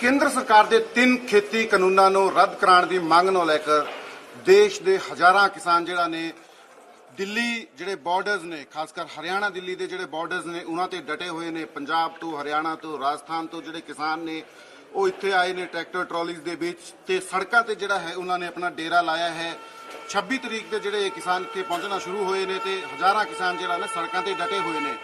ਕੇਂਦਰ ਸਰਕਾਰ ਦੇ ਤਿੰਨ ਖੇਤੀ ਕਾਨੂੰਨਾਂ ਨੂੰ ਰੱਦ ਕਰਾਉਣ ਦੀ ਮੰਗ ਨੂੰ ਲੈ ਕੇ ਦੇਸ਼ ਦੇ ਹਜ਼ਾਰਾਂ ਕਿਸਾਨ ਜਿਹੜਾ ਨੇ ਦਿੱਲੀ ਜਿਹੜੇ ਬਾਰਡਰਸ ਨੇ ਖਾਸ ਕਰ ਹਰਿਆਣਾ ਦਿੱਲੀ ਦੇ ਜਿਹੜੇ ਬਾਰਡਰਸ ਨੇ, ਉਹਨਾਂ ਤੇ ਡਟੇ ਹੋਏ ਨੇ। ਪੰਜਾਬ ਤੋਂ, ਹਰਿਆਣਾ ਤੋਂ, ਰਾਜਸਥਾਨ ਤੋਂ ਜਿਹੜੇ ਕਿਸਾਨ ਨੇ, ਉਹ ਇੱਥੇ ਆਏ ਨੇ ਟਰੈਕਟਰ ਟਰਾਲੀਜ਼ ਦੇ ਵਿੱਚ ਤੇ ਸੜਕਾਂ ਤੇ ਜਿਹੜਾ ਹੈ ਉਹਨਾਂ ਨੇ ਆਪਣਾ ਡੇਰਾ ਲਾਇਆ ਹੈ। 26 ਤਰੀਕ ਦੇ ਜਿਹੜੇ ਕਿਸਾਨ ਇੱਥੇ ਪਹੁੰਚਣਾ ਸ਼ੁਰੂ ਹੋਏ ਨੇ ਤੇ ਹਜ਼ਾਰਾਂ ਕਿਸਾਨ ਜਿਹੜਾ ਨੇ ਸੜਕਾਂ ਤੇ ਡਟੇ ਹੋਏ ਨੇ।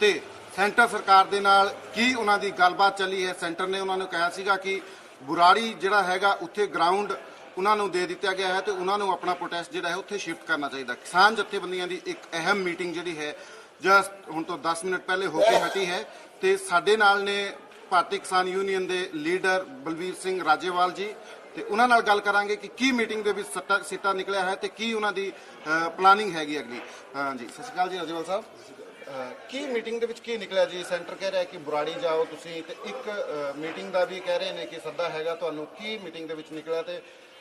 ਤੇ ਸੈਂਟਰ ਸਰਕਾਰ ਦੇ ਨਾਲ ਕੀ ਉਹਨਾਂ ਦੀ ਗੱਲਬਾਤ ਚੱਲੀ ਹੈ? ਸੈਂਟਰ ਨੇ ਉਹਨਾਂ ਨੂੰ ਕਿਹਾ ਸੀਗਾ ਕਿ ਬੁਰਾੜੀ ਜਿਹੜਾ ਹੈਗਾ ਉੱਥੇ ਗਰਾਊਂਡ ਉਹਨਾਂ ਨੂੰ ਦੇ ਦਿੱਤਾ ਗਿਆ ਹੈ ਤੇ ਉਹਨਾਂ ਨੂੰ ਆਪਣਾ ਪ੍ਰੋਟੈਸਟ ਜਿਹੜਾ ਹੈ ਉੱਥੇ ਸ਼ਿਫਟ ਕਰਨਾ ਚਾਹੀਦਾ ਕਿਸਾਨ ਜਥੇਬੰਦੀਆਂ ਦੀ ਇੱਕ ਅਹਿਮ ਮੀਟਿੰਗ ਜਿਹੜੀ ਹੈ ਜਸਟ ਹੁਣ ਤੋਂ 10 ਮਿੰਟ ਪਹਿਲੇ ਹੋ ਕੇ ਹਟੀ ਹੈ ਤੇ ਸਾਡੇ ਨਾਲ ਨੇ ਭਾਰਤੀ ਕਿਸਾਨ ਯੂਨੀਅਨ ਦੇ ਲੀਡਰ ਬਲਵੀਰ ਸਿੰਘ ਰਾਜੇਵਾਲ ਜੀ ਤੇ ਉਹਨਾਂ ਨਾਲ ਗੱਲ ਕਰਾਂਗੇ ਕਿ ਕੀ ਮੀਟਿੰਗ ਦੇ ਵਿੱਚ ਸੱਟਾ ਸਿੱਟਾ ਨਿਕਲਿਆ ਹੈ ਤੇ ਕੀ ਉਹਨਾਂ ਦੀ ਪਲਾਨਿੰਗ ਹੈਗੀ ਅਗਲੀ। ਹਾਂਜੀ ਸਤਿ ਸ਼੍ਰੀ ਅਕਾਲ ਜੀ ਰਾਜੇਵਾਲ ਸਾਹਿਬ। ਕੀ ਮੀਟਿੰਗ ਦੇ ਵਿੱਚ ਕੀ ਨਿਕਲਿਆ ਜੀ? ਸੈਂਟਰ ਕਹਿ ਰਿਹਾ ਕਿ ਬੁਰਾੜੀ ਜਾਓ ਤੁਸੀਂ ਤੇ ਇੱਕ ਮੀਟਿੰਗ ਦਾ ਵੀ ਕਹਿ ਰਹੇ ਨੇ ਕਿ ਸੱਦਾ ਹੈਗਾ ਤੁਹਾਨੂੰ। ਕੀ ਮੀਟਿੰਗ ਦੇ ਵਿੱਚ ਨਿਕਲਿਆ ਤੇ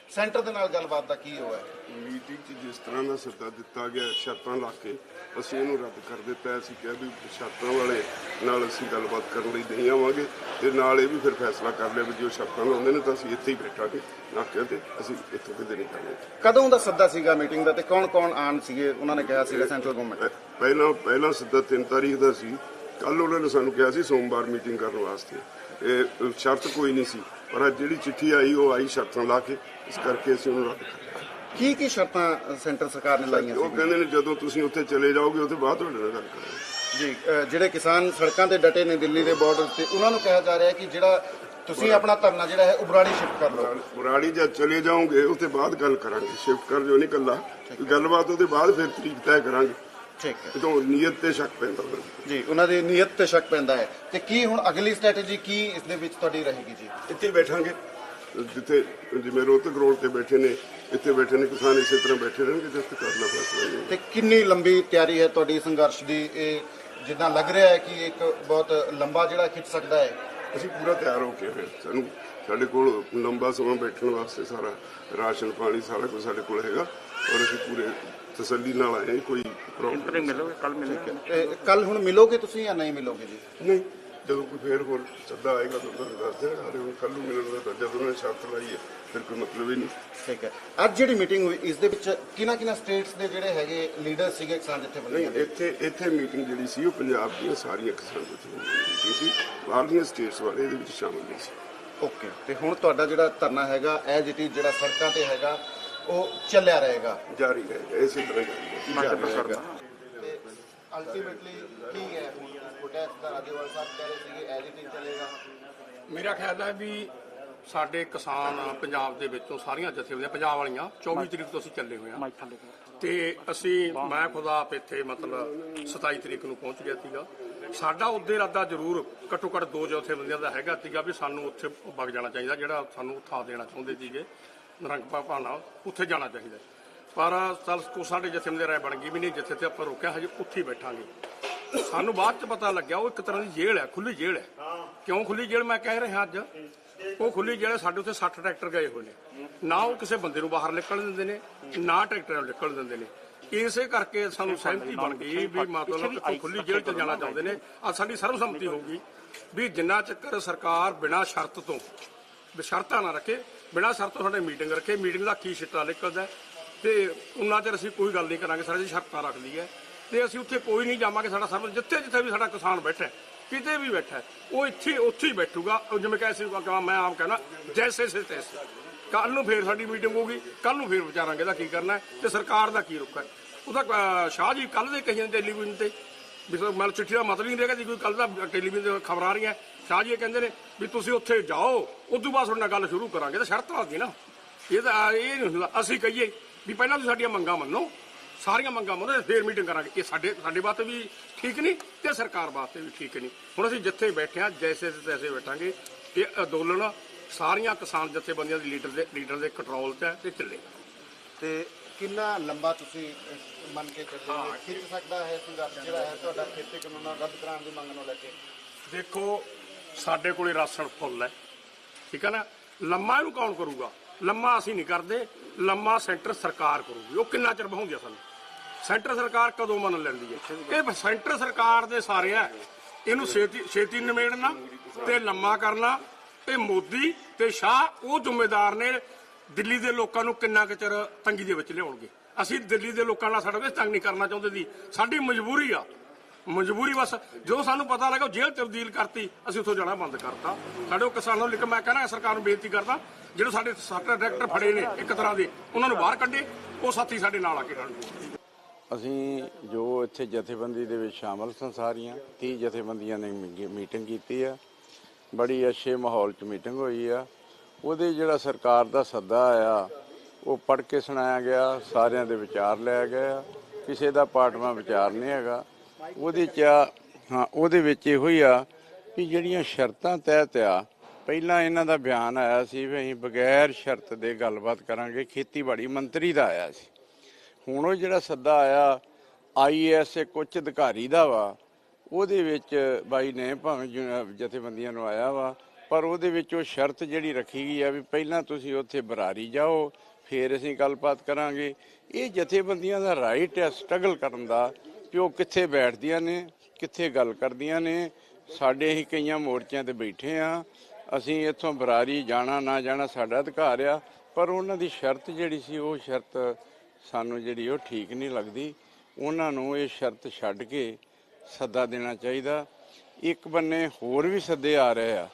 ਸੈਂਟਰ ਦੇ ਨਾਲ ਗੱਲਬਾਤ ਦਾ ਕੀ ਹੋਇਆ ਮੀਟਿੰਗ 'ਚ ਜਿਸ ਤਰ੍ਹਾਂ ਦਾ ਸੱਦਾ ਦਿੱਤਾ ਗਿਆ ਸ਼ਰਤਾਂ ਲਾ ਕੇ ਅਸੀਂ ਇਹਨੂੰ ਰੱਦ ਕਰ ਦਿੱਤਾ ਅਸੀਂ ਕਿਹਾ ਵੀ ਸ਼ਰਤਾਂ ਵਾਲੇ ਨਾਲ ਅਸੀਂ ਗੱਲਬਾਤ ਕਰਨ ਲਈ ਨਹੀਂ ਆਵਾਂਗੇ ਤੇ ਨਾਲ ਇਹ ਵੀ ਫਿਰ ਫੈਸਲਾ ਕਰ ਲਿਆ ਵੀ ਜੋ ਸ਼ਰਤਾਂ ਲਾਉਂਦੇ ਨੇ ਤਾਂ ਅਸੀਂ ਇੱਥੇ ਹੀ ਬੈਠਾਂਗੇ। ਨਾਕਿਆਂ ਤੇ ਅਸੀਂ ਇੱਥੋਂ ਕਿਤੇ ਨਹੀਂ ਜਾਵਾਂਗੇ ਕਦੋਂ ਦਾ ਸੱਦਾ ਸੀਗਾ ਮੀਟਿੰਗ ਦਾ ਤੇ ਕੌਣ ਕੌਣ ਆਣ ਸੀਗੇ? ਉਹਨਾਂ ਨੇ ਕਿਹਾ ਸੀਗਾ ਸੈਂਟਰਲ ਗਵਰਨਮੈਂਟ ਪਹਿ- ਪਹਿਲਾਂ ਪਹਿਲਾਂ ਸੱਦਾ 3 ਤਾਰੀਖ ਦਾ ਸੀ। ਕੱਲ ਉਹਨਾਂ ਨੇ ਸਾਨੂੰ ਕਿਹਾ ਸੀ ਸੋਮਵਾਰ ਮੀਟਿੰਗ ਕਰਨ ਵਾਸਤੇ। ਇਹ ਸ਼ਰਤ ਕੋਈ ਨਹੀਂ ਸੀ। ਪਰ ਅੱਜ ਜਿਹੜੀ ਚਿੱਠੀ ਆਈ ਉਹ ਆਈ ਸ਼ਰਤਾਂ ਲਾ ਕੇ ਇਸ ਕਰਕੇ ਅਸੀਂ ਉਹਨੂੰ ਰੱਦ ਕਰ ਕੀ ਕੀ ਸ਼ਰਤਾਂ ਸੈਂਟਰ ਸਰਕਾਰ ਨੇ ਲਾਈਆਂ ਉਹ ਸੀ? ਕਹਿੰਦੇ ਨੇ ਜਦੋਂ ਤੁਸੀਂ ਉੱਥੇ ਚਲੇ ਜਾਓਗੇ ਉਹਦੇ ਬਾਅਦ ਤੁਹਾਡੇ ਨਾਲ ਗੱਲ ਕਰਾਂਗੇ। ਜੀ ਜਿਹੜੇ ਕਿਸਾਨ ਸੜਕਾਂ ਤੇ ਡਟੇ ਨੇ ਦਿੱਲੀ ਦੇ ਬਾਰਡਰ ਤੇ ਉਹਨਾਂ ਨੂੰ ਕਿਹਾ ਜਾ ਰਿਹਾ ਹੈ ਕਿ ਜਿਹੜਾ ਤੁਸੀਂ ਆਪਣਾ ਧਰਨਾ ਜਿਹੜਾ ਹੈ ਉਹ ਬੁਰਾੜੀ ਸ਼ਿਫਟ ਕਰ ਲਓ। ਮੁਰਾੜੀ ਜਦ ਚਲੇ ਜਾਓਗੇ ਉਹਦੇ ਬਾਅਦ ਗੱਲ ਕਰਾਂਗੇ। ਸ਼ਿਫਟ ਕਰ ਜੋ ਨਹੀਂ ਕੱਲਾ ਗੱਲਬਾਤ ਉਹਦੇ ਬਾਅਦ ਫਿਰ ਤਰੀਕ ਤੈਅ ਕਰਾਂਗੇ। ਠੀਕ ਹੈ। ਜਦੋਂ ਨੀਅਤ ਤੇ ਸ਼ੱਕ ਪੈਂਦਾ ਹੋਵੇ ਜੀ ਉਹਨਾਂ ਦੀ ਨੀਅਤ ਤੇ ਸ਼ੱਕ ਪੈਂਦਾ ਹੈ। ਤੇ ਕੀ ਹੁਣ ਅਗਲੀ ਸਟ੍ਰੈਟਜੀ ਕੀ ਇਸ ਦੇ ਵਿੱਚ ਤੁਹਾਡੀ ਰਹੇਗੀ ਜੀ? ਇੱਥੇ ਹੀ ਬੈਠਾਂਗੇ। ਜਿੱਥੇ ਜਿਵੇਂ ਰੋਹਤਕ ਰੋਡ ਤੇ ਬੈਠੇ ਨੇ ਇੱਥੇ ਬੈਠੇ ਨੇ ਕਿਸਾਨ ਇਸੇ ਤਰ੍ਹਾਂ ਬੈਠੇ ਰਹਿਣਗੇ ਜਦ ਤੱਕ ਕਰਨਾ ਫੈਸਲਾ ਨਹੀਂ ਤੇ ਕਿੰਨੀ ਲੰਬੀ ਤਿਆਰੀ ਹੈ ਤੁਹਾਡੀ ਸੰਘਰਸ਼ ਦੀ? ਇਹ ਜਿੱਦਾਂ ਲੱਗ ਰਿਹਾ ਹੈ ਕਿ ਇੱਕ ਬਹੁਤ ਲੰਬਾ ਜਿਹੜਾ ਖਿੱਚ ਸਕਦਾ ਹੈ? ਅਸੀਂ ਪੂਰਾ ਤਿਆਰ ਹੋ ਕੇ ਫਿਰ ਸਾਨੂੰ ਸਾਡੇ ਕੋਲ ਲੰਬਾ ਸਮਾਂ ਬੈਠਣ ਵਾਸਤੇ ਸਾਰਾ ਰਾਸ਼ਨ ਪਾਣੀ ਸਾਰਾ ਕੁਝ ਸਾਡੇ ਕੋਲ ਹੈਗਾ ਔਰ ਅਸੀਂ ਪੂਰੇ ਤਸੱਲੀ ਨਾਲ ਆਏ ਕੋਈ ਪ੍ਰੋਬਲਮ ਮਿਲੋਗੇ? ਕੱਲ ਮਿਲੋਗੇ ਕੱਲ ਹੁਣ ਮਿਲੋਗੇ ਤੁਸੀਂ ਜਾਂ ਨਹੀਂ ਮਿਲੋਗੇ ਜੀ? ਨਹੀਂ ਜਦੋਂ ਕੋਈ ਫੇਰ ਹੋਰ ਸੱਦਾ ਆਏਗਾ ਤਾਂ ਤੁਹਾਨੂੰ ਦੱਸ ਦੇਣਾ। ਹਾਲੇ ਹੁਣ ਕੱਲ ਨੂੰ ਮਿਲਣ ਦਾ ਤਾਂ ਜਦੋਂ ਉਹਨੇ ਸ਼ਰਤ ਲਾਈ ਹੈ ਫਿਰ ਕੋਈ ਮਤਲਬ ਹੀ ਨਹੀਂ। ਠੀਕ ਹੈ। ਅੱਜ ਜਿਹੜੀ ਮੀਟਿੰਗ ਹੋਈ ਇਸ ਦੇ ਵਿੱਚ ਕਿਹਨਾਂ ਕਿਹਨਾਂ ਸਟੇਟਸ ਦੇ ਜਿਹੜੇ ਹੈਗੇ ਲੀਡਰ ਸੀਗੇ ਕਿਸਾਨ ਨਹੀਂ ਜਥੇਬੰਦੀਆਂ ਦੇ? ਇੱਥੇ ਇੱਥੇ ਮੀਟਿੰਗ ਜਿਹੜੀ ਸੀ ਉਹ ਪੰਜਾਬ ਦੀਆਂ ਸਾਰੀਆਂ ਕਿਸਾਨ ਜਥੇਬੰਦੀਆਂ ਦੀ ਸੀ। ਬਾਹਰਲੀਆਂ ਸਟੇਟਸ ਵਾਲੇ ਇਹਦੇ ਵਿੱਚ ਸ਼ਾਮਲ ਨਹੀਂ ਸੀ। ਓਕੇ ਤੇ ਹੁਣ ਤੁਹਾਡਾ ਜਿਹੜਾ ਧਰਨਾ ਹੈਗਾ ਐਜ ਇਟ ਇਜ਼ ਜਿਹੜਾ ਸੜਕਾਂ ਤੇ ਹੈਗਾ ਉਹ ਚੱਲਿਆ ਰਹੇਗਾ। ਜਾਰੀ ਰਹੇਗਾ ਇਸੇ ਤਰ੍ਹਾਂ ਜਾਰੀ ਰਹੇਗਾ। ਜਾਰੀ ਰਹੇਗਾ। ਤੇ ਅਲਟੀਮੇਟਲੀ ਕੀ ਹੈ ਹੁਣ? ਪ੍ਰੋਟੈਸਟ ਦਾ ਰਾਜੇਵਾਲ ਸਾਹਿਬ ਕਹਿ ਰਹੇ ਸੀਗੇ ਐਜ ਇਟ ਇਜ਼ ਚੱਲੇਗਾ। ਮੇਰਾ ਖਿਆਲ ਹੈ ਵੀ ਸਾਡੇ ਕਿਸਾਨ ਪੰਜਾਬ ਦੇ ਵਿੱਚੋਂ ਸਾਰੀਆਂ ਜਥੇਬੰਦੀਆਂ ਪੰਜਾਬ ਵਾਲੀਆਂ 24 ਤਰੀਕ ਤੋਂ ਅਸੀਂ ਚੱਲੇ ਹੋਏ ਤੇ ਅਸੀਂ ਮੈਂ ਖੁਦ ਆਪ ਇੱਥੇ ਮਤਲਬ 27 ਤਰੀਕ ਨੂੰ ਪਹੁੰਚ ਗਿਆ ਸੀਗਾ। ਸਾਡਾ ਉਹਦੇ ਇਰਾਦਾ ਜ਼ਰੂਰ ਘੱਟੋ ਘੱਟ ਦੋ ਜਥੇਬੰਦੀਆਂ ਦਾ ਹੈਗਾ ਸੀਗਾ ਵੀ ਸਾਨੂੰ ਉੱਥੇ ਵਗ ਜਾਣਾ ਚਾਹੀਦਾ ਜਿਹੜਾ ਸਾਨੂੰ ਥਾਂ ਦੇਣਾ ਚਾਹੁੰਦੇ ਸੀਗੇ। ਨਰੰਗ ਭਾਣਾ ਉੱਥੇ ਜਾਣਾ ਚਾਹੀਦਾ। ਪਰ ਚੱਲ ਕੋ ਸਾਡੇ ਜਥੇਬੰਦੀ ਰਾਏ ਬਣ ਗਈ ਵੀ ਨਹੀਂ ਜਿੱਥੇ ਤੇ ਆਪਾਂ ਰੁਕਿਆ ਹਜੇ ਉੱਥੇ ਹੀ ਬੈਠਾਂਗੇ। ਸਾਨੂੰ ਬਾਅਦ ਚ ਪਤਾ ਲੱਗਿਆ ਉਹ ਇੱਕ ਤਰ੍ਹਾਂ ਦੀ ਜੇਲ੍ਹ ਹੈ ਖੁੱਲੀ ਜੇਲ੍ਹ ਹੈ। ਕਿਉਂ ਖੁੱਲੀ ਜੇਲ੍ਹ ਮੈਂ ਕਹਿ ਰਿਹਾ ਅੱਜ? ਉਹ ਖੁੱਲੀ ਜੇਲ੍ਹ ਸਾਡੇ ਉੱਥੇ 60 ਟਰੈਕਟਰ ਗਏ ਹੋਏ ਨੇ। ਨਾ ਉਹ ਕਿਸੇ ਬੰਦੇ ਨੂੰ ਬਾਹਰ ਨਿਕਲਣ ਦਿੰਦੇ ਨੇ ਨਾ ਟਰੈਕਟਰਾਂ ਨੂੰ ਨਿਕਲਣ ਦਿੰਦੇ ਨੇ। ਇਸੇ ਕਰਕੇ ਸਾਨੂੰ ਸਹਿਮਤੀ ਬਣ ਗਈ ਵੀ ਮਤਲਬ ਕਿ ਖੁੱਲੀ ਜੇਲ੍ਹ ਚ ਜਾਣਾ ਚਾਹੁੰਦੇ ਨੇ। ਅੱਜ ਸਾਡੀ ਸਰਵਸੰਮਤੀ ਹੋਊਗੀ ਵੀ ਜਿੰਨਾ ਚੱਕਰ ਸਰਕਾਰ ਬਿਨਾਂ ਸ਼ਰਤ ਤੋਂ ਸ਼ਰਤਾਂ ਨਾ ਰੱਖੇ, ਬਿਨਾਂ ਸ਼ਰਤ ਤੋਂ ਸਾਡੇ ਮੀਟਿੰਗ ਰੱਖੇ। ਮੀਟਿੰਗ ਦਾ ਕੀ ਸਿੱਟਾ ਨਿਕਲਦਾ ਹੈ? ਤੇ ਉਹਨਾਂ ਚਿਰ ਅਸੀਂ ਕੋਈ ਗੱਲ ਨਹੀਂ ਕਰਾਂਗੇ, ਸਾਰੇ ਜੀ ਸ਼ਰਤਾਂ ਰੱਖ ਲਈ ਹੈ। ਤੇ ਅਸੀਂ ਉੱਥੇ ਕੋਈ ਨਹੀਂ ਜਾਵਾਂਗੇ, ਸਾਡਾ ਸਰਵ ਜਿੱਥੇ ਜਿੱਥੇ ਵੀ ਸਾਡਾ ਕਿਸਾਨ ਬੈਠਾ ਕਿਤੇ ਵੀ ਬੈਠਾ ਉਹ ਇੱਥੇ, ਉੱਥੇ ਹੀ ਬੈਠੂਗਾ। ਉਹ ਜਿਵੇਂ ਕਹੇ ਸੀ ਮੈਂ ਆਮ ਕਹਿਣਾ ਜੈਸੇ ਸੇ ਤੈਸੇ। ਕੱਲ ਨੂੰ ਫੇਰ ਸਾਡੀ ਮੀਟਿੰਗ ਹੋਊਗੀ ਕੱਲ ਨੂੰ ਫੇਰ ਵਿਚਾਰਾਂਗੇ ਇਹਦਾ ਕੀ ਕਰਨਾ ਹੈ ਤੇ ਸਰਕਾਰ ਦਾ ਕੀ ਰੁਖ ਹੈ। ਉਹਦਾ ਸ਼ਾਹ ਜੀ ਕੱਲ ਦੇ ਕਹੀਆਂ ਟੈਲੀਵਿਜ਼ਨ ਤੇ, ਵੀ ਸੋ ਮਤਲਬ ਚਿੱਠੀ ਦਾ ਮਤਲਬ ਹੀ ਨਹੀਂ ਰਹੇਗਾ ਜੀ ਕੋਈ ਕੱਲ ਦਾ ਟੈਲੀਵਿਜ਼ਨ ਤੇ ਖਬਰ ਆ ਰਹੀਆਂ। ਸ਼ਾਹ ਜੀ ਇਹ ਕਹਿੰਦੇ ਨੇ ਵੀ ਤੁਸੀਂ ਉੱਥੇ ਜਾਓ ਤੋਂ ਬਾਅਦ ਤੁਹਾਡੇ ਨਾਲ ਗੱਲ ਸ਼ੁਰੂ ਕਰਾਂਗੇ ਤਾਂ ਸ਼ਰਤ ਲਾਦੀ ਨਾ। ਇਹ ਤਾਂ ਇਹ ਨਹੀਂ ਹੁੰਦਾ। ਅਸੀਂ ਕਹੀਏ ਵੀ ਪਹਿਲਾਂ ਤੁਸੀਂ ਸਾਡੀਆਂ ਮੰਗਾਂ ਮੰਨੋ ਸਾਰੀਆਂ ਮੰਗਾਂ ਮੰਨੋ ਤੇ ਫੇਰ ਮੀਟਿੰਗ ਕਰਾਂਗੇ। ਇਹ ਸਾਡੇ ਸਾਡੇ ਵਾਸਤੇ ਵੀ ਠੀਕ ਨਹੀਂ ਤੇ ਸਰਕਾਰ ਵਾਸਤੇ ਵੀ ਠੀਕ ਨਹੀਂ। ਹੁਣ ਅਸੀਂ ਜਿੱਥੇ ਬੈਠੇ ਹਾਂ ਜੈਸੇ ਤੇ ਤੈਸੇ ਬੈਠਾਂਗੇ ਇਹ ਅੰਦੋਲਨ ਸਾਰੀਆਂ ਕਿਸਾਨ ਜਥੇਬੰਦੀਆਂ ਦੇ ਲੀਡਰ ਦੇ ਲੀਡਰ ਦੇ ਕੰਟਰੋਲ 'ਚ ਹੈ ਤੇ ਚੱਲੇ। ਤੇ ਕਿੰਨਾ ਲੰਬਾ ਤੁਸੀਂ ਮੰਨ ਕੇ ਚੱਲੇ ਹੋ? ਖਿੱਚ ਸਕਦਾ ਹੈ ਸੰਘਰਸ਼ ਜਿਹੜਾ ਹੈ ਤੁਹਾਡਾ ਖੇਤੀ ਕਾਨੂੰਨਾਂ ਰੱਦ ਕਰਾਉਣ ਦੀ ਮੰਗ ਨੂੰ ਲੈ ਕੇ? ਦੇਖੋ ਸਾਡੇ ਕੋਲੇ ਰਾਸ਼ਨ ਫੁੱਲ ਹੈ। ਠੀਕ ਹੈ ਨਾ? ਲੰਮਾ ਇਹਨੂੰ ਕੌਣ ਕਰੂਗਾ? ਲੰਮਾ ਅਸੀਂ ਨਹੀਂ ਕਰਦੇ। ਲੰਮਾ ਸੈਂਟਰ ਸਰਕਾਰ ਕਰੂਗੀ। ਉਹ ਕਿੰਨਾ ਚਿਰ ਬਹਾਉਂਦੀ ਸਾਨੂੰ? ਸੈਂਟਰ ਸਰਕਾਰ ਕਦੋਂ ਮੰਨ ਲੈਂਦੀ ਹੈ? ਇਹ ਸੈਂਟਰ ਸਰਕਾਰ ਦੇ ਸਾਰੇ ਆ ਇਹਨੂੰ ਛੇਤੀ ਛੇਤੀ ਨਿਮੇੜਨਾ ਤੇ ਲੰਮਾ ਕਰਨਾ। ਤੇ ਮੋਦੀ ਤੇ ਸ਼ਾਹ, ਉਹ ਜ਼ਿੰਮੇਦਾਰ ਨੇ ਦਿੱਲੀ ਦੇ ਲੋਕਾਂ ਨੂੰ ਕਿੰਨਾ ਕੁ ਚਿਰ ਤੰਗੀ ਦੇ ਵਿੱਚ ਲਿਆਉਣਗੇ? ਅਸੀਂ ਦਿੱਲੀ ਦੇ ਲੋਕਾਂ ਨਾਲ ਸਾਡੇ ਵਿੱਚ ਤੰਗ ਨਹੀਂ ਕਰਨਾ ਚਾਹੁੰਦੇ ਸੀ ਸਾਡੀ ਮਜਬੂਰੀ ਆ। ਮਜਬੂਰੀ ਬਸ ਜੋ ਸਾਨੂੰ ਪਤਾ ਲੱਗਾ ਉਹ ਜੇਲ੍ਹ ਤਬਦੀਲ ਕਰਤੀ, ਅਸੀਂ ਉੱਥੋਂ ਜਾਣਾ ਬੰਦ ਕਰਤਾ। ਸਾਡੇ ਉਹ ਕਿਸਾਨਾਂ ਨੂੰ ਲਿਖ, ਮੈਂ ਕਹਿਣਾ ਸਰਕਾਰ ਨੂੰ ਬੇਨਤੀ ਕਰਦਾ, ਜਿਹੜੇ ਸਾਡੇ ਸਾਡਾ ਡਾਇਰੈਕਟਰ ਫੜੇ ਨੇ, ਇੱਕ ਤਰ੍ਹਾਂ ਦੇ, ਉਹਨਾਂ ਨੂੰ ਬਾਹਰ ਕੱਢੇ, ਉਹ ਸਾਥੀ ਸਾਡੇ ਨਾਲ ਆ ਕੇ ਖੜਨ ਅਸੀਂ ਜੋ ਇੱਥੇ ਜਥੇਬੰਦੀ ਦੇ ਵਿੱਚ ਸ਼ਾਮਲ ਸਨ ਸਾਰੀਆਂ 30 ਜਥੇਬੰਦੀਆਂ ਨੇ ਮੀਟਿੰਗ ਕੀਤੀ ਆ। ਬੜੀ ਅੱਛੇ ਮਾਹੌਲ 'ਚ ਮੀਟਿੰਗ ਹੋਈ ਆ। ਉਹਦੇ ਜਿਹੜਾ ਸਰਕਾਰ ਦਾ ਸੱਦਾ ਆਇਆ ਉਹ ਪੜ੍ਹ ਕੇ ਸੁਣਾਇਆ ਗਿਆ, ਸਾਰਿਆਂ ਦੇ ਵਿਚਾਰ ਲਿਆ ਗਿਆ ਕਿਸੇ ਦਾ ਪਾਰਟਮਾ ਵਿਚਾਰ ਨਹੀਂ ਹੈਗਾ। ਉਹਦੇ 'ਚ ਆ- ਹਾਂ, ਉਹਦੇ ਵਿੱਚ ਇਹੋ ਹੀ ਆ ਵੀ ਜਿਹੜੀਆਂ ਸ਼ਰਤਾਂ ਤਹਿਤ ਆ, ਪਹਿਲਾਂ ਇਹਨਾਂ ਦਾ ਬਿਆਨ ਆਇਆ ਸੀ ਵੀ ਅਸੀਂ ਬਗੈਰ ਸ਼ਰਤ ਦੇ ਗੱਲਬਾਤ ਕਰਾਂਗੇ, ਖੇਤੀਬਾੜੀ ਮੰਤਰੀ ਦਾ ਆਇਆ ਸੀ। ਹੁਣ ਉਹ ਜਿਹੜਾ ਸੱਦਾ ਆਇਆ ਆਈਐਸ ਇੱਕ ਉੱਚ ਅਧਿਕਾਰੀ ਦਾ ਵਾ, ਉਹਦੇ ਵਿੱਚ ਬਾਈ ਨੇ ਭਾਵੇਂ ਜਥੇਬੰਦੀਆਂ ਨੂੰ ਆਇਆ ਵਾ, ਪਰ ਉਹਦੇ ਵਿੱਚ ਉਹ ਸ਼ਰਤ ਜਿਹੜੀ ਰੱਖੀ ਗਈ ਆ ਵੀ ਪਹਿਲਾਂ ਤੁਸੀਂ ਉੱਥੇ ਬਰਾਰੀ ਜਾਓ, ਫਿਰ ਅਸੀਂ ਗੱਲਬਾਤ ਕਰਾਂਗੇ। ਇਹ ਜਥੇਬੰਦੀਆਂ ਦਾ ਰਾਈਟ ਹੈ ਸਟਰਗਲ ਕਰਨ ਦਾ ਕਿ ਉਹ ਕਿੱਥੇ ਬੈਠਦੀਆਂ ਨੇ, ਕਿੱਥੇ ਗੱਲ ਕਰਦੀਆਂ ਨੇ। ਸਾਡੇ ਹੀ ਕਈਆਂ ਮੋਰਚਿਆਂ ਤੇ ਬੈਠੇ ਆ। ਅਸੀਂ ਇੱਥੋਂ ਬਰਾਰੀ ਜਾਣਾ, ਨਾ ਜਾਣਾ ਸਾਡਾ ਅਧਿਕਾਰ ਆ। ਪਰ ਉਹਨਾਂ ਦੀ ਸ਼ਰਤ ਜਿਹੜੀ ਸੀ, ਉਹ ਸ਼ਰਤ ਸਾਨੂੰ ਜਿਹੜੀ ਉਹ ਠੀਕ ਨਹੀਂ ਲੱਗਦੀ। ਉਹਨਾਂ ਨੂੰ ਇਹ ਸ਼ਰਤ ਛੱਡ ਕੇ ਸੱਦਾ ਦੇਣਾ ਚਾਹੀਦਾ। ਇੱਕ ਬੰਨੇ ਹੋਰ ਵੀ ਸੱਦੇ ਆ ਰਹੇ ਆ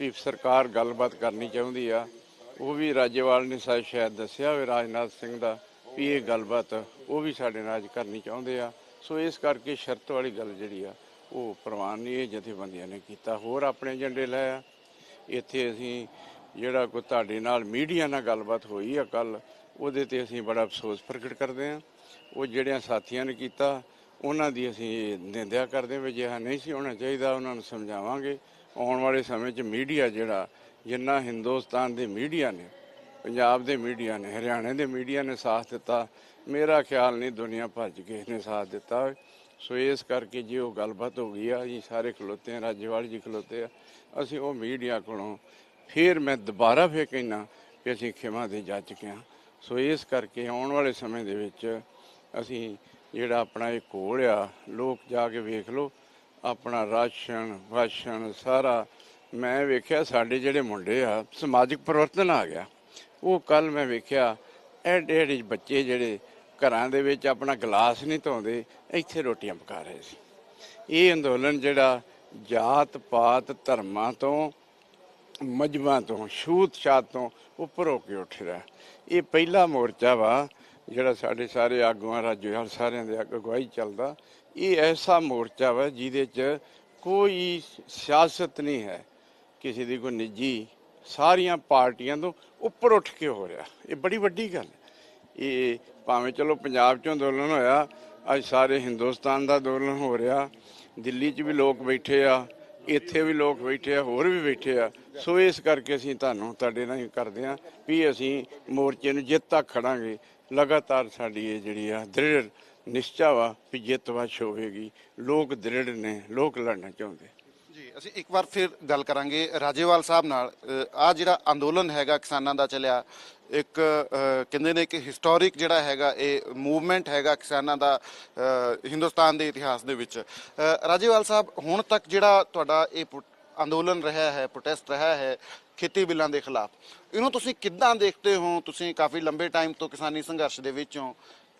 ਵੀ ਸਰਕਾਰ ਗੱਲਬਾਤ ਕਰਨੀ ਚਾਹੁੰਦੀ ਆ। ਉਹ ਵੀ ਰਾਜੇਵਾਲ ਨੇ ਸ਼ਾਇਦ ਦੱਸਿਆ ਹੋਵੇ ਰਾਜਨਾਥ ਸਿੰਘ ਦਾ ਵੀ ਇਹ ਗੱਲਬਾਤ ਉਹ ਵੀ ਸਾਡੇ ਨਾਲ ਕਰਨੀ ਚਾਹੁੰਦੇ ਆ। ਸੋ ਇਸ ਕਰਕੇ ਸ਼ਰਤ ਵਾਲੀ ਗੱਲ ਜਿਹੜੀ ਆ, ਉਹ ਪ੍ਰਵਾਨ ਨਹੀਂ, ਇਹ ਜਥੇਬੰਦੀਆਂ ਨੇ ਕੀਤਾ। ਹੋਰ ਆਪਣੇ ਏਜੰਡੇ ਲੈ ਆ। ਇੱਥੇ ਅਸੀਂ ਜਿਹੜਾ ਕੋਈ ਤੁਹਾਡੇ ਨਾਲ ਮੀਡੀਆ ਨਾਲ ਗੱਲਬਾਤ ਹੋਈ ਆ ਕੱਲ, ਉਹਦੇ ਤੇ ਅਸੀਂ ਬੜਾ ਅਫਸੋਸ ਪ੍ਰਗਟ ਕਰਦੇ ਹਾਂ ਉਹ ਜਿਹੜਿਆਂ ਸਾਥੀਆਂ ਨੇ ਕੀਤਾ, ਉਹਨਾਂ ਦੀ ਅਸੀਂ ਨਿੰਦਿਆ ਕਰਦੇ ਹਾਂ ਵੀ ਜਿਹਾ ਨਹੀਂ ਸੀ ਹੋਣਾ ਚਾਹੀਦਾ, ਉਹਨਾਂ ਨੂੰ ਸਮਝਾਵਾਂਗੇ। ਆਉਣ ਵਾਲੇ ਸਮੇਂ 'ਚ ਮੀਡੀਆ ਜਿਹੜਾ, ਜਿੰਨਾ ਹਿੰਦੁਸਤਾਨ ਦੇ ਮੀਡੀਆ ਨੇ ਪੰਜਾਬ ਦੇ ਮੀਡੀਆ ਨੇ, ਹਰਿਆਣੇ ਦੇ ਮੀਡੀਆ ਨੇ ਸਾਥ ਦਿੱਤਾ। ਮੇਰਾ ਖਿਆਲ ਨਹੀਂ ਦੁਨੀਆ ਭੱਜ ਕੇ ਨੇ ਸਾਥ ਦਿੱਤਾ। ਸੋ ਇਸ ਕਰਕੇ ਜੇ ਉਹ ਗੱਲਬਾਤ ਹੋ ਗਈ ਆ ਜੀ ਸਾਰੇ ਖਲੋਤੇ ਆ ਰਾਜੇਵਾਲ ਜੀ ਖਲੋਤੇ ਆ, ਅਸੀਂ ਉਹ ਮੀਡੀਆ ਕੋਲੋਂ ਫਿਰ ਮੈਂ ਦੁਬਾਰਾ ਫੇਰ ਕਹਿਣਾ ਕਿ ਅਸੀਂ ਖਿਮਾ ਦੇ ਜਾ ਚੁੱਕੇ ਹਾਂ। ਸੋ ਇਸ ਕਰਕੇ ਆਉਣ ਵਾਲੇ ਸਮੇਂ ਦੇ ਵਿੱਚ ਅਸੀਂ ਜਿਹੜਾ ਆਪਣਾ ਇਹ ਕੋਲ ਆ, ਲੋਕ ਜਾ ਕੇ ਵੇਖ ਲਓ, ਆਪਣਾ ਰਾਸ਼ਨ, ਵਾਸ਼ਨ ਸਾਰਾ ਮੈਂ ਵੇਖਿਆ, ਸਾਡੇ ਜਿਹੜੇ ਮੁੰਡੇ ਆ, ਸਮਾਜਿਕ ਪਰਿਵਰਤਨ ਆ ਗਿਆ। ਉਹ ਕੱਲ ਮੈਂ ਵੇਖਿਆ ਐਡੇ ਐਡੇ ਬੱਚੇ ਜਿਹੜੇ ਘਰਾਂ ਦੇ ਵਿੱਚ ਆਪਣਾ ਗਲਾਸ ਨਹੀਂ ਧੋਂਦੇ, ਇੱਥੇ ਰੋਟੀਆਂ ਪਕਾ ਰਹੇ ਸੀ। ਇਹ ਅੰਦੋਲਨ ਜਿਹੜਾ ਜਾਤ ਪਾਤ ਧਰਮਾਂ ਤੋਂ, ਮਜਬਾਂ ਤੋਂ ਛੂਤ ਛਾਤ ਤੋਂ ਉੱਪਰ ਹੋ ਕੇ ਉੱਠ ਰਿਹਾ। ਇਹ ਪਹਿਲਾ ਮੋਰਚਾ ਵਾ, ਜਿਹੜਾ ਸਾਡੇ ਸਾਰੇ ਆਗੂਆਂ ਰਾਜੋਹਾਲ ਸਾਰਿਆਂ ਦੇ ਅੱਗ ਅਗਵਾਈ ਚੱਲਦਾ, ਇਹ ਐਸਾ ਮੋਰਚਾ ਵਾ ਜਿਹਦੇ 'ਚ ਕੋਈ ਸਿਆਸਤ ਨਹੀਂ ਹੈ, ਕਿਸੇ ਦੀ ਕੋਈ ਨਿੱਜੀ ਸਾਰੀਆਂ ਪਾਰਟੀਆਂ ਤੋਂ ਉੱਪਰ ਉੱਠ ਕੇ ਹੋ ਰਿਹਾ। ਇਹ ਬੜੀ ਵੱਡੀ ਗੱਲ ਇਹ ਭਾਵੇਂ ਚਲੋ ਪੰਜਾਬ 'ਚੋਂ ਅੰਦੋਲਨ ਹੋਇਆ, ਅੱਜ ਸਾਰੇ ਹਿੰਦੁਸਤਾਨ ਦਾ ਅੰਦੋਲਨ ਹੋ ਰਿਹਾ, ਦਿੱਲੀ 'ਚ ਵੀ ਲੋਕ ਬੈਠੇ ਆ, ਇੱਥੇ ਵੀ ਲੋਕ ਬੈਠੇ ਆ, ਹੋਰ ਵੀ ਬੈਠੇ ਆ। ਸੋ ਇਸ ਕਰਕੇ ਅਸੀਂ ਤੁਹਾਨੂੰ, ਤੁਹਾਡੇ ਨਾਲ ਹੀ ਕਰਦੇ ਆ ਵੀ ਅਸੀਂ ਮੋਰਚੇ ਨੂੰ ਜਿੱਤ ਤੱਕ ਖੜਾਂਗੇ। ਲਗਾਤਾਰ ਸਾਡੀ ਇਹ ਜਿਹੜੀ ਆ ਦ੍ਰਿੜ ਨਿਸ਼ਚਾ ਵਾ ਵੀ ਜਿੱਤ ਵਸ਼ ਹੋਵੇਗੀ ਲੋਕ ਦ੍ਰਿੜ ਨੇ, ਲੋਕ ਲੜਨਾ ਚਾਹੁੰਦੇ। ਅਸੀਂ ਇੱਕ ਵਾਰ ਫਿਰ ਗੱਲ ਕਰਾਂਗੇ ਰਾਜੇਵਾਲ ਸਾਹਿਬ ਨਾਲ। ਆ ਜਿਹੜਾ ਅੰਦੋਲਨ ਹੈਗਾ ਕਿਸਾਨਾਂ ਦਾ ਚੱਲਿਆ, ਇੱਕ ਕਹਿੰਦੇ ਨੇ ਕਿ ਹਿਸਟੋਰਿਕ ਜਿਹੜਾ ਹੈਗਾ, ਇਹ ਮੂਵਮੈਂਟ ਹੈਗਾ ਕਿਸਾਨਾਂ ਦਾ ਹਿੰਦੁਸਤਾਨ ਦੇ ਇਤਿਹਾਸ ਦੇ ਵਿੱਚ। ਰਾਜੇਵਾਲ ਸਾਹਿਬ, ਹੁਣ ਤੱਕ ਜਿਹੜਾ ਤੁਹਾਡਾ ਇਹ ਪੁ- ਅੰਦੋਲਨ ਰਿਹਾ ਹੈ ਪ੍ਰੋਟੈਸਟ ਰਿਹਾ ਹੈ ਖੇਤੀ ਬਿੱਲਾਂ ਦੇ ਖਿਲਾਫ, ਇਹਨੂੰ ਤੁਸੀਂ ਕਿੱਦਾਂ ਦੇਖਦੇ ਹੋ? ਤੁਸੀਂ ਕਾਫੀ ਲੰਬੇ ਟਾਈਮ ਤੋਂ ਕਿਸਾਨੀ ਸੰਘਰਸ਼ ਦੇ ਵਿੱਚ ਹੋ।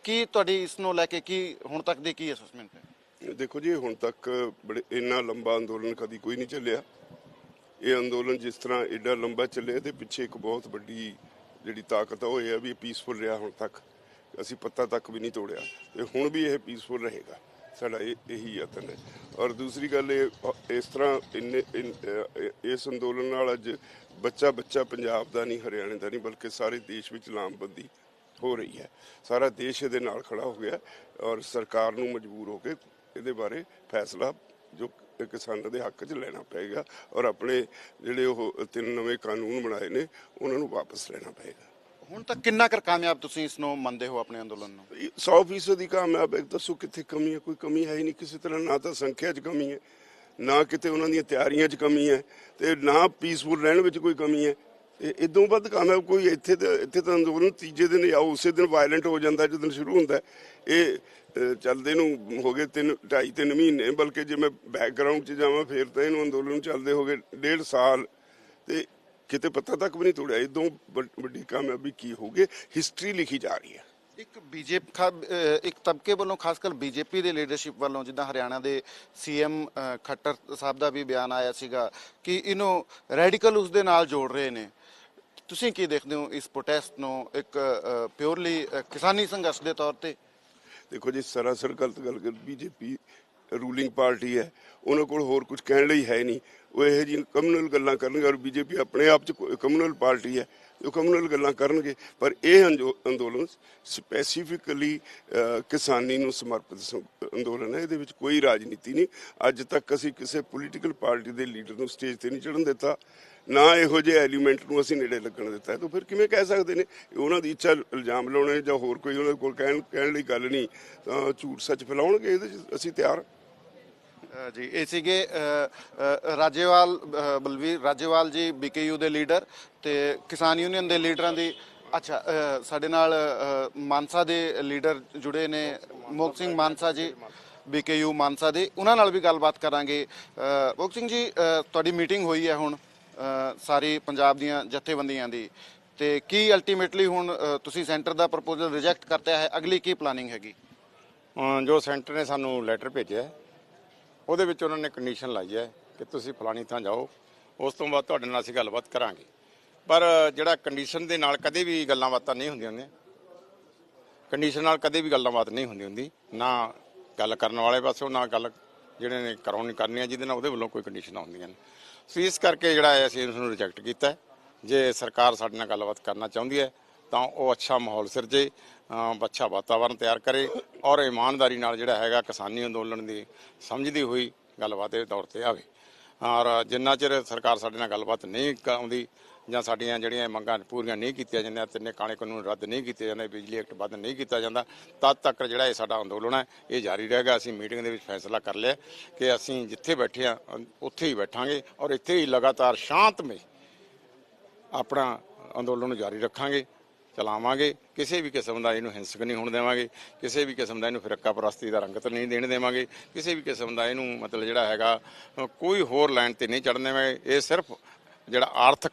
ਕੀ ਤੁਹਾਡੀ ਇਸ ਨੂੰ ਲੈ ਕੇ ਕੀ ਹੁਣ ਤੱਕ ਦੀ ਕੀ ਅਸੈਸਮੈਂਟ ਹੈ? ਦੇਖੋ ਜੀ, ਹੁਣ ਤੱਕ ਬੜੇ ਇੰਨਾ ਲੰਬਾ ਅੰਦੋਲਨ ਕਦੀ ਕੋਈ ਨਹੀਂ ਚੱਲਿਆ। ਇਹ ਅੰਦੋਲਨ ਜਿਸ ਤਰ੍ਹਾਂ ਏਡਾ ਲੰਬਾ ਚੱਲਿਆ, ਇਹਦੇ ਪਿੱਛੇ ਇੱਕ ਬਹੁਤ ਵੱਡੀ ਜਿਹੜੀ ਤਾਕਤ ਆ, ਉਹ ਇਹ ਆ ਵੀ ਇਹ ਪੀਸਫੁਲ ਰਿਹਾ ਹੁਣ ਤੱਕ। ਅਸੀਂ ਪੱਤਾ ਤੱਕ ਵੀ ਨਹੀਂ ਤੋੜਿਆ ਤੇ ਹੁਣ ਵੀ ਇਹ ਪੀਸਫੁਲ ਰਹੇਗਾ। ਸਾਡਾ ਇਹ, ਇਹੀ ਯਤਨ ਹੈ। ਔਰ ਦੂਸਰੀ ਗੱਲ ਇਹ ਇਸ ਤਰ੍ਹਾਂ ਇੰਨੇ ਇਸ ਅੰਦੋਲਨ ਨਾਲ ਅੱਜ ਬੱਚਾ ਬੱਚਾ ਪੰਜਾਬ ਦਾ ਨਹੀਂ, ਹਰਿਆਣੇ ਦਾ ਨਹੀਂ, ਬਲਕਿ ਸਾਰੇ ਦੇਸ਼ ਵਿੱਚ ਲਾਮਬੰਦੀ ਹੋ ਰਹੀ ਹੈ। ਸਾਰਾ ਦੇਸ਼ ਇਹਦੇ ਨਾਲ ਖੜਾ ਹੋ ਗਿਆ ਔਰ ਸਰਕਾਰ ਨੂੰ ਮਜਬੂਰ ਹੋ ਕੇ ਇਹਦੇ ਬਾਰੇ ਫੈਸਲਾ ਜੋ ਕਿਸਾਨਾਂ ਦੇ ਹੱਕ 'ਚ ਲੈਣਾ ਪਏਗਾ ਔਰ ਆਪਣੇ ਜਿਹੜੇ ਉਹ ਤਿੰਨ ਨਵੇਂ ਕਾਨੂੰਨ ਬਣਾਏ ਨੇ ਉਹਨਾਂ ਨੂੰ ਵਾਪਸ ਲੈਣਾ ਪਏਗਾ। ਹੁਣ ਤੱਕ ਕਿੰਨਾ ਕਰ ਕਾਮਯਾਬ ਤੁਸੀਂ ਇਸ ਨੂੰ ਮੰਨਦੇ ਹੋ ਆਪਣੇ ਅੰਦੋਲਨ ਨੂੰ? 100% ਦੀ ਕਾਮਯਾਬ ਹੈ ਦੱਸੋ ਕਿੱਥੇ ਕਮੀ ਹੈ ਕੋਈ ਕਮੀ ਹੈ ਹੀ ਨਹੀਂ ਕਿਸੇ ਤਰ੍ਹਾਂ ਨਾ ਤਾਂ ਸੰਖਿਆ 'ਚ ਕਮੀ ਹੈ ਨਾ ਕਿਤੇ ਉਹਨਾਂ ਦੀਆਂ ਤਿਆਰੀਆਂ 'ਚ ਕਮੀ ਹੈ ਤੇ ਨਾ ਪੀਸਫੁਲ ਰਹਿਣ ਵਿੱਚ ਕੋਈ ਕਮੀ ਹੈ। ਇਦੋਂ ਵੱਧ ਕਾਮਯਾਬ ਕੋਈ ਇੱਥੇ ਤਾਂ ਇੱਥੇ ਤਾਂ ਅੰਦੋਲਨ ਤੀਜੇ ਦਿਨ ਜਾਂ ਉਸੇ ਦਿਨ ਵਾਇਲੈਂਟ ਹੋ ਜਾਂਦਾ ਜਦੋਂ ਸ਼ੁਰੂ ਹੁੰਦਾ। ਇਹ ਚੱਲਦੇ ਨੂੰ ਹੋ ਗਏ ਤਿੰਨ, ਢਾਈ ਤਿੰਨ ਮਹੀਨੇ, ਬਲਕਿ ਜੇ ਮੈਂ ਬੈਕਗ੍ਰਾਉਂਡ 'ਚ ਜਾਵਾਂ, ਫਿਰ ਤਾਂ ਇਹਨੂੰ ਅੰਦੋਲਨ ਚੱਲਦੇ ਹੋ ਗਏ ਡੇਢ ਸਾਲ। ਤੇ ਕਿਤੇ ਪਤਾ ਤੱਕ ਵੀ ਨਹੀਂ ਤੋੜਿਆ। ਇਦੋਂ ਵੱਡੀ ਕਾਮਯਾਬੀ ਕੀ ਹੋਊਗੀ ਹਿਸਟਰੀ ਲਿਖੀ ਜਾ ਰਹੀ ਹੈ। ਇੱਕ ਬੀਜੇਪੀ ਇੱਕ ਤਬਕੇ ਵੱਲੋਂ, ਖਾਸ ਕਰ ਬੀਜੇਪੀ ਦੇ ਲੀਡਰਸ਼ਿਪ ਵੱਲੋਂ, ਜਿੱਦਾਂ ਹਰਿਆਣਾ ਦੇ ਸੀਐਮ ਖੱਟਰ ਸਾਹਿਬ ਦਾ ਵੀ ਬਿਆਨ ਆਇਆ ਸੀਗਾ ਕਿ ਇਹਨੂੰ ਰੈਡੀਕਲ ਉਸ ਦੇ ਨਾਲ ਜੋੜ ਰਹੇ ਨੇ। ਤੁਸੀਂ ਕੀ ਦੇਖਦੇ ਹੋ ਇਸ ਪ੍ਰੋਟੈਸਟ ਨੂੰ ਇੱਕ ਪਿਓਰਲੀ ਕਿਸਾਨੀ ਸੰਘਰਸ਼ ਦੇ ਤੌਰ ਤੇ? ਦੇਖੋ ਜੀ, ਸਰਾਸਰ ਗਲਤ ਗੱਲ ਕਰ ਬੀਜੇਪੀ ਰੂਲਿੰਗ ਪਾਰਟੀ ਹੈ। ਉਹਨਾਂ ਕੋਲ ਹੋਰ ਕੁਝ ਕਹਿਣ ਲਈ ਹੈ ਨਹੀਂ। ਉਹ ਇਹੋ ਜਿਹੀ ਕਮਿਊਨਲ ਗੱਲਾਂ ਕਰਨਗੇ ਔਰ ਬੀਜੇਪੀ ਆਪਣੇ ਆਪ ਚ ਕਮਿਊਨਲ ਪਾਰਟੀ ਹੈ। ਉਹ ਕਮਿਊਨਲ ਗੱਲਾਂ ਕਰਨਗੇ। ਪਰ ਇਹ ਅੰਜੋ- ਅੰਦੋਲਨ ਸਪੈਸੀਫਿਕਲੀ ਕਿਸਾਨੀ ਨੂੰ ਸਮਰਪਿਤ ਅੰਦੋਲਨ ਹੈ। ਇਹਦੇ ਵਿੱਚ ਕੋਈ ਰਾਜਨੀਤੀ ਨਹੀਂ। ਅੱਜ ਤੱਕ ਅਸੀਂ ਕਿਸੇ ਪੋਲੀਟੀਕਲ ਪਾਰਟੀ ਦੇ ਲੀਡਰ ਨੂੰ ਸਟੇਜ ਤੇ ਨਹੀਂ ਚੜਨ ਦਿੱਤਾ। ਨਾ ਇਹੋ ਜਿਹੇ ਐਲੀਮੈਂਟ ਨੂੰ ਅਸੀਂ ਨੇੜੇ ਲੱਗਣ ਦਿੱਤਾ। ਤਾਂ ਫਿਰ ਕਿਵੇਂ ਕਹਿ ਸਕਦੇ ਨੇ? ਉਹਨਾਂ ਦੀ ਇੱਛਾ ਇਲਜ਼ਾਮ ਲਾਉਣੇ ਜਾਂ ਹੋਰ ਕੋਈ ਉਹਨਾਂ ਕੋਲ ਕਹਿਣ ਕਹਿਣ ਲਈ ਗੱਲ ਨਹੀਂ ਤਾਂ ਝੂਠ ਸੱਚ ਫੈਲਾਉਣਗੇ ਇਹਦੇ 'ਚ? ਅਸੀਂ ਤਿਆਰ ਜੀ ਇਹ ਸੀਗੇ ਅ, ਅ, ਰਾਜੇਵਾਲ ਅ, ਬਲਵੀਰ ਰਾਜੇਵਾਲ ਜੀ ਬੀਕੇਯੂ ਦੇ ਲੀਡਰ ਤੇ ਕਿਸਾਨ ਯੂਨੀਅਨ ਦੇ ਲੀਡਰਾਂ ਦੀ ਅੱਛਾ ਸਾਡੇ ਨਾਲ ਮਾਨਸਾ ਦੇ ਲੀਡਰ ਜੁੜੇ ਨੇ ਮੋਕ ਸਿੰਘ ਮਾਨਸਾ ਜੀ ਬੀਕੇਯੂ ਮਾਨਸਾ ਦੇ ਉਹਨਾਂ ਨਾਲ ਵੀ ਗੱਲਬਾਤ ਕਰਾਂਗੇ। ਮੋਕ ਸਿੰਘ ਜੀ ਤੁਹਾਡੀ ਮੀਟਿੰਗ ਹੋਈ ਹੈ ਹੁਣ? ਸਾਰੀ ਪੰਜਾਬ ਦੀਆਂ ਜਥੇਬੰਦੀਆਂ ਦੀ। ਤੇ ਕੀ ਅਲਟੀਮੇਟਲੀ ਹੁਣ ਤੁਸੀਂ ਸੈਂਟਰ ਦਾ ਪ੍ਰਪੋਜ਼ਲ ਰਿਜੈਕਟ ਕਰਤਾ ਹੈ? ਅਗਲੀ ਕੀ ਪਲਾਨਿੰਗ ਹੈਗੀ? ਜੋ ਸੈਂਟਰ ਨੇ ਸਾਨੂੰ ਲੈਟਰ ਭੇਜਿਆ ਉਹਦੇ ਵਿੱਚ ਉਹਨਾਂ ਨੇ ਕੰਡੀਸ਼ਨ ਲਾਈ ਹੈ ਕਿ ਤੁਸੀਂ ਫਲਾਣੀ ਥਾਂ ਜਾਓ। ਉਸ ਤੋਂ ਬਾਅਦ ਤੁਹਾਡੇ ਨਾਲ ਅਸੀਂ ਗੱਲਬਾਤ ਕਰਾਂਗੇ। ਪਰ, ਜਿਹੜਾ ਕੰਡੀਸ਼ਨ ਦੇ ਨਾਲ ਕਦੇ ਵੀ ਗੱਲਾਂ ਬਾਤਾਂ ਨਹੀਂ ਹੁੰਦੀਆਂ ਹੁੰਦੀਆਂ। ਕੰਡੀਸ਼ਨ ਨਾਲ ਕਦੇ ਵੀ ਗੱਲਾਂ ਬਾਤ ਨਹੀਂ ਹੁੰਦੀ ਹੁੰਦੀ। ਨਾ ਗੱਲ ਕਰਨ ਵਾਲੇ ਪਾਸੋਂ, ਨਾ ਗੱਲ ਜਿਹੜੇ ਨੇ ਕਰਾਉਣੀ ਕਰਨੀ ਹੈ ਜਿਹਦੇ ਨਾਲ ਉਹਦੇ ਵੱਲੋਂ ਕੋਈ ਕੰਡੀਸ਼ਨ ਹੁੰਦੀਆਂ ਨੇ। ਸੋ ਇਸ ਕਰਕੇ ਜਿਹੜਾ ਹੈ ਅਸੀਂ ਇਸ ਨੂੰ ਰਿਜੈਕਟ ਕੀਤਾ ਜੇ ਸਰਕਾਰ ਸਾਡੇ ਨਾਲ ਗੱਲਬਾਤ ਕਰਨਾ ਚਾਹੁੰਦੀ ਹੈ, ਤਾਂ ਉਹ ਅੱਛਾ ਮਾਹੌਲ ਸਿਰਜੇ ਅੱਛਾ ਵਾਤਾਵਰਣ ਤਿਆਰ ਕਰੇ ਔਰ ਇਮਾਨਦਾਰੀ ਨਾਲ ਜਿਹੜਾ ਹੈਗਾ ਕਿਸਾਨੀ ਅੰਦੋਲਨ ਦੀ ਸਮਝਦੀ ਹੋਈ ਗੱਲਬਾਤ ਦੇ ਤੌਰ ਤੇ ਆਵੇ। ਔਰ ਜਿੰਨਾ ਚਿਰ ਸਰਕਾਰ ਸਾਡੇ ਨਾਲ ਗੱਲਬਾਤ ਨਹੀਂ ਕ- ਆਉਂਦੀ ਜਾਂ ਸਾਡੀਆਂ ਜਿਹੜੀਆਂ ਮੰਗਾਂ ਪੂਰੀਆਂ ਨਹੀਂ ਕੀਤੀਆਂ ਜਾਂਦੀਆਂ ਤਿੰਨੇ ਕਾਲੇ ਕਾਨੂੰਨ ਰੱਦ ਨਹੀਂ ਕੀਤੇ ਜਾਂਦੇ, ਬਿਜਲੀ ਐਕਟ ਬੰਦ ਨਹੀਂ ਕੀਤਾ ਜਾਂਦਾ, ਤਦ ਤੱਕ ਜਿਹੜਾ ਇਹ ਸਾਡਾ ਅੰਦੋਲਨ ਹੈ, ਇਹ ਜਾਰੀ ਰਹੇਗਾ ਅਸੀਂ ਮੀਟਿੰਗ ਦੇ ਵਿੱਚ ਫੈਸਲਾ ਕਰ ਲਿਆ ਕਿ ਅਸੀਂ ਜਿੱਥੇ ਬੈਠੇ ਆ ਉੱਥੇ ਹੀ ਬੈਠਾਂਗੇ ਔਰ ਇੱਥੇ ਹੀ ਲਗਾਤਾਰ ਸ਼ਾਂਤਮਈ ਆਪਣਾ ਅੰਦੋਲਨ ਨੂੰ ਜਾਰੀ ਰੱਖਾਂਗੇ, ਚਲਾਵਾਂਗੇ। ਕਿਸੇ ਵੀ ਕਿਸਮ ਦਾ ਇਹਨੂੰ ਹਿੰਸਕ ਨਹੀਂ ਹੋਣ ਦੇਵਾਂਗੇ, ਕਿਸੇ ਵੀ ਕਿਸਮ ਦਾ ਇਹਨੂੰ ਫਿਰਕਾ ਪ੍ਰਸਤੀ ਦਾ ਰੰਗਤ ਨਹੀਂ ਦੇਣ ਦੇਵਾਂਗੇ, ਕਿਸੇ ਵੀ ਕਿਸਮ ਦਾ ਇਹਨੂੰ ਮਤਲਬ ਜਿਹੜਾ ਹੈਗਾ ਕੋਈ ਹੋਰ ਲਾਈਨ ਤੇ ਨਹੀਂ ਚੜਨ ਦੇਵਾਂਗੇ। ਇਹ ਸਿਰਫ ਜਿਹੜਾ ਆਰਥਿਕ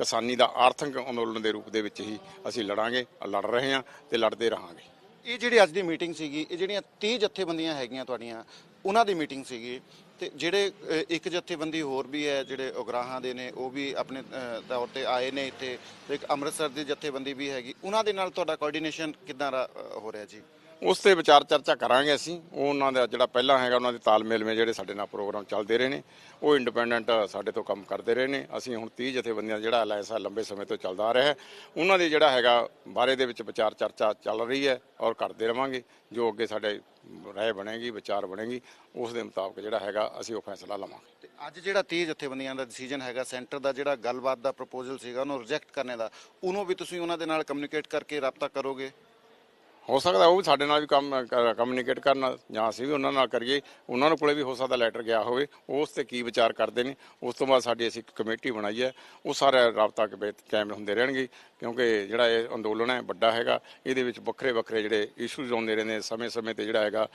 ਕਿਸਾਨੀ ਦਾ ਆਰਥਿਕ ਅੰਦੋਲਨ ਦੇ ਰੂਪ ਦੇ ਵਿੱਚ ਹੀ ਅਸੀਂ ਲੜਾਂਗੇ ਲੜ ਰਹੇ ਹਾਂ ਤੇ ਲੜਦੇ ਰਹਾਂਗੇ। ਇਹ ਜਿਹੜੀ ਅੱਜ ਦੀ ਮੀਟਿੰਗ ਸੀਗੀ ਇਹ ਜਿਹੜੀਆਂ 30 ਜਥੇਬੰਦੀਆਂ ਹੈਗੀਆਂ ਤੁਹਾਡੀਆਂ ਉਹਨਾਂ ਦੀ ਮੀਟਿੰਗ ਸੀਗੀ। ਤੇ ਜਿਹੜੇ ਇੱਕ ਜਥੇਬੰਦੀ ਹੋਰ ਵੀ ਹੈ ਜਿਹੜੇ ਉਗਰਾਹਾਂ ਦੇ ਨੇ ਉਹ ਵੀ ਆਪਣੇ ਤੌਰ ਤੇ ਆਏ ਨੇ ਇੱਥੇ। ਤੇ ਇੱਕ ਅੰਮ੍ਰਿਤਸਰ ਦੀ ਜਥੇਬੰਦੀ ਵੀ ਹੈਗੀ। ਉਹਨਾਂ ਦੇ ਨਾਲ ਤੁਹਾਡਾ ਕੋਆਰਡੀਨੇਸ਼ਨ ਕਿੱਦਾਂ ਦਾ, ਹੋ ਰਿਹਾ ਜੀ? ਉਸ ਤੇ ਵਿਚਾਰ ਚਰਚਾ ਕਰਾਂਗੇ ਅਸੀਂ। ਉਹ ਉਹਨਾਂ ਦਾ ਜਿਹੜਾ ਪਹਿਲਾਂ ਹੈਗਾ, ਉਹਨਾਂ ਦੇ ਤਾਲਮੇਲ ਵਿੱਚ ਜਿਹੜੇ ਸਾਡੇ ਨਾਲ ਪ੍ਰੋਗਰਾਮ ਚੱਲਦੇ ਰਹੇ ਨੇ, ਉਹ ਇੰਡੀਪੈਂਡੈਂਟ ਸਾਡੇ ਤੋਂ ਕੰਮ ਕਰਦੇ ਰਹੇ ਨੇ। ਅਸੀਂ ਹੁਣ 30 ਜਥੇਬੰਦੀਆਂ ਦਾ ਜਿਹੜਾ ਅਲਾਇੰਸ ਆ ਲੰਬੇ ਸਮੇਂ ਤੋਂ ਚੱਲਦਾ ਆ ਰਿਹਾ ਹੈ। ਉਹਨਾਂ ਦੇ ਜਿਹੜਾ ਹੈਗਾ ਬਾਰੇ ਦੇ ਵਿੱਚ ਵਿਚਾਰ ਚਰਚਾ ਚੱਲ ਰਹੀ ਹੈ ਔਰ ਕਰਦੇ ਰਵਾਂਗੇ। ਜੋ ਅੱਗੇ ਸਾਡੇ ਰਾਏ ਬਣੇਗੀ, ਵਿਚਾਰ ਬਣੇਗੀ, ਉਸ ਦੇ ਮੁਤਾਬਕ ਜਿਹੜਾ ਹੈਗਾ ਅਸੀਂ ਉਹ ਫੈਸਲਾ ਲਵਾਂਗੇ। ਤੇ ਅੱਜ ਜਿਹੜਾ 30 ਜਥੇਬੰਦੀਆਂ ਦਾ ਡਿਸੀਜਨ ਹੈਗਾ ਸੈਂਟਰ ਦਾ ਜਿਹੜਾ ਗੱਲਬਾਤ ਦਾ ਪ੍ਰਪੋਜ਼ਲ ਸੀਗਾ, ਉਹਨੂੰ ਰਿਜੈਕਟ ਕਰਨੇ ਦਾ, ਉਹਨੂੰ ਵੀ ਤੁਸੀਂ ਉਹਨਾਂ ਦੇ ਨਾਲ ਕਮਿਊਨੀਕੇਟ ਕਰਕੇ ਰਾਬਤਾ ਕਰੋਗੇ? ਹੋ ਸਕਦਾ ਉਹ ਵੀ ਸਾਡੇ ਨਾਲ ਵੀ ਕੰਮ ਕਮਿਊਨੀਕੇਟ ਕਰਨ ਜਾਂ ਅਸੀਂ ਵੀ ਉਹਨਾਂ ਨਾਲ ਕਰੀਏ। ਉਹਨਾਂ ਨੂੰ ਕੋਲੇ ਵੀ ਹੋ ਸਕਦਾ ਲੈਟਰ ਗਿਆ ਹੋਵੇ, ਉਸ ਤੇ ਕੀ ਵਿਚਾਰ ਕਰਦੇ ਨੇ। ਉਸ ਤੋਂ ਬਾਅਦ ਸਾਡੀ ਅਸੀਂ ਇੱਕ ਕਮੇਟੀ ਬਣਾਈ ਹੈ। ਉਹ ਸਾਰਾ ਰਾਬਤਾ ਕਾਇਮ ਹੁੰਦੇ ਰਹਿਣਗੇ, ਕਿਉਂਕਿ ਜਿਹੜਾ ਇਹ ਅੰਦੋਲਨ ਹੈ, ਵੱਡਾ ਹੈਗਾ। ਇਹਦੇ ਵਿੱਚ ਵੱਖਰੇ ਵੱਖਰੇ ਜਿਹੜੇ ਇਸ਼ੂਜ਼ ਆਉਂਦੇ ਰਹਿੰਦੇ ਸਮੇਂ-ਸਮੇਂ ਤੇ ਜਿਹੜਾ ਹੈਗਾ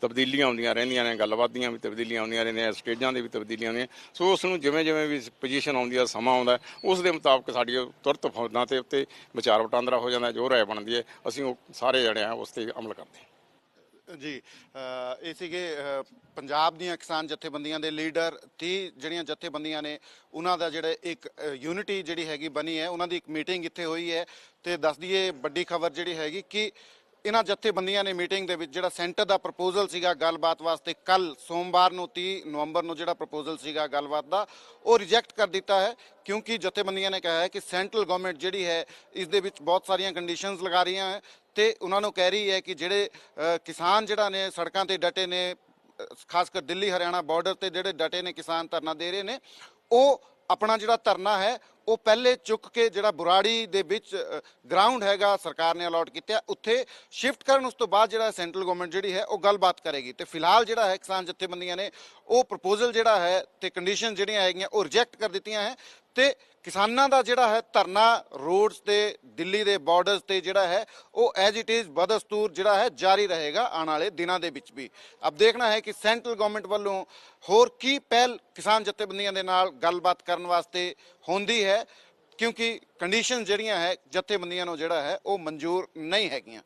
ਤਬਦੀਲੀਆਂ ਆਉਂਦੀਆਂ ਰਹਿੰਦੀਆਂ ਨੇ ਗੱਲਬਾਤ ਦੀਆਂ ਵੀ ਤਬਦੀਲੀਆਂ ਆਉਂਦੀਆਂ ਰਹਿੰਦੀਆਂ ਸਟੇਜਾਂ ਦੇ ਵੀ ਤਬਦੀਲੀਆਂ ਆਉਂਦੀਆਂ ਸੋ ਉਸ ਨੂੰ ਜਿਵੇਂ ਜਿਵੇਂ ਵੀ ਪੋਜੀਸ਼ਨ ਆਉਂਦੀ ਹੈ, ਸਮਾਂ ਆਉਂਦਾ ਉਸ ਦੇ ਮੁਤਾਬਕ ਸਾਡੀ ਉਹ ਤੁਰਤ ਫੌਜਾਂ ਤੇ ਉੱਤੇ ਵਿਚਾਰ ਵਟਾਂਦਰਾ ਹੋ ਜਾਂਦਾ ਜੋ ਰਾਏ ਬਣਦੀ ਹੈ। ਅਸੀਂ ਉਹ ਸਾਰੇ ਜਿਹੜੇ ਆ ਉਸ ਤੇ ਅਮਲ ਕਰਦੇ ਹਾਂ ਜੀ ਇਹ ਸੀਗੇ ਪੰਜਾਬ ਦੀਆਂ ਕਿਸਾਨ ਜਥੇਬੰਦੀਆਂ ਦੇ ਲੀਡਰ 30 ਜਿਹੜੀਆਂ ਜਥੇਬੰਦੀਆਂ ਨੇ, ਉਹਨਾਂ ਦਾ ਜਿਹੜਾ ਇੱਕ ਯੂਨਿਟੀ ਜਿਹੜੀ ਹੈਗੀ ਬਣੀ ਹੈ, ਉਹਨਾਂ ਦੀ ਇੱਕ ਮੀਟਿੰਗ ਇੱਥੇ ਹੋਈ ਹੈ ਤੇ ਦੱਸ ਦਈਏ ਵੱਡੀ ਖਬਰ ਜਿਹੜੀ ਹੈਗੀ ਕਿ ਇਹਨਾਂ ਜਥੇਬੰਦੀਆਂ ਨੇ ਮੀਟਿੰਗ ਦੇ ਵਿੱਚ ਜਿਹੜਾ ਸੈਂਟਰ ਦਾ ਪ੍ਰਪੋਜ਼ਲ ਸੀਗਾ ਗੱਲਬਾਤ ਵਾਸਤੇ ਕੱਲ ਸੋਮਵਾਰ ਨੂੰ 30 ਨਵੰਬਰ ਨੂੰ ਜਿਹੜਾ ਪ੍ਰਪੋਜ਼ਲ ਸੀਗਾ ਗੱਲਬਾਤ ਦਾ, ਉਹ ਰਿਜੈਕਟ ਕਰ ਦਿੱਤਾ ਹੈ ਕਿਉਂਕਿ ਜਥੇਬੰਦੀਆਂ ਨੇ ਕਿਹਾ ਹੈ ਕਿ ਸੈਂਟਰਲ ਗਵਰਨਮੈਂਟ ਜਿਹੜੀ ਹੈ ਇਸ ਦੇ ਵਿੱਚ ਬਹੁਤ ਸਾਰੀਆਂ ਕੰਡੀਸ਼ਨਸ ਲਗਾ ਰਹੀਆਂ ਹੈ ਤੇ ਉਹਨਾਂ ਨੂੰ ਕਹਿ ਰਹੀ ਹੈ ਕਿ ਜਿਹੜੇ ਕਿਸਾਨ ਜਿਹੜਾ ਨੇ ਸੜਕਾਂ ਤੇ ਡਟੇ ਨੇ ਖਾਸ ਕਰ ਦਿੱਲੀ, ਹਰਿਆਣਾ ਬਾਰਡਰ ਤੇ ਜਿਹੜੇ ਡਟੇ ਨੇ ਕਿਸਾਨ ਧਰਨਾ ਦੇ ਰਹੇ ਨੇ, ਉਹ ਆਪਣਾ ਜਿਹੜਾ ਧਰਨਾ ਹੈ ਉਹ ਪਹਿਲੇ ਚੁੱਕ ਕੇ ਜਿਹੜਾ ਬੁਰਾੜੀ ਦੇ ਵਿੱਚ ਗਰਾਊਂਡ ਹੈਗਾ, ਸਰਕਾਰ ਨੇ ਅਲਾਟ ਕੀਤਾ ਉੱਥੇ ਸ਼ਿਫਟ ਕਰਨ ਉਸ ਤੋਂ ਬਾਅਦ ਜਿਹੜਾ ਸੈਂਟਰਲ ਗਵਰਨਮੈਂਟ ਜਿਹੜੀ ਹੈ, ਉਹ ਗੱਲਬਾਤ ਕਰੇਗੀ। ਤੇ ਫਿਲਹਾਲ ਜਿਹੜਾ ਹੈ, ਕਿਸਾਨ ਜਥੇਬੰਦੀਆਂ ਨੇ ਉਹ ਪ੍ਰਪੋਜ਼ਲ ਜਿਹੜਾ ਹੈ ਤੇ ਕੰਡੀਸ਼ਨ ਜਿਹੜੀਆਂ ਹੈਗੀਆਂ, ਉਹ ਰਿਜੈਕਟ ਕਰ ਦਿੱਤੀਆਂ ਹੈ। ਤੇ ਕਿਸਾਨਾਂ ਦਾ ਜਿਹੜਾ ਹੈ, ਧਰਨਾ ਰੋਡਸ ਤੇ, ਦਿੱਲੀ ਦੇ ਬਾਰਡਰਸ ਤੇ ਜਿਹੜਾ ਹੈ, ਉਹ ਐਜ਼ ਇਟ ਇਜ਼ ਬਦਸਤੂਰ ਜਿਹੜਾ ਹੈ, ਜਾਰੀ ਰਹੇਗਾ ਆਉਣ ਵਾਲੇ ਦਿਨਾਂ ਦੇ ਵਿੱਚ ਵੀ। ਅਬ ਦੇਖਣਾ ਹੈ ਕਿ ਸੈਂਟਰਲ ਗਵਰਨਮੈਂਟ ਵੱਲੋਂ ਹੋਰ ਕੀ ਪਹਿਲ ਕਿਸਾਨ ਜਥੇਬੰਦੀਆਂ ਦੇ ਨਾਲ ਗੱਲਬਾਤ ਕਰਨ ਵਾਸਤੇ ਹੁੰਦੀ ਹੈ ਕਿਉਂਕਿ ਕੰਡੀਸ਼ਨ ਜਿਹੜੀਆਂ ਹੈ ਜਥੇਬੰਦੀਆਂ ਨੂੰ ਜਿਹੜਾ ਹੈ ਉਹ ਮਨਜ਼ੂਰ ਨਹੀਂ ਹੈਗੀਆਂ।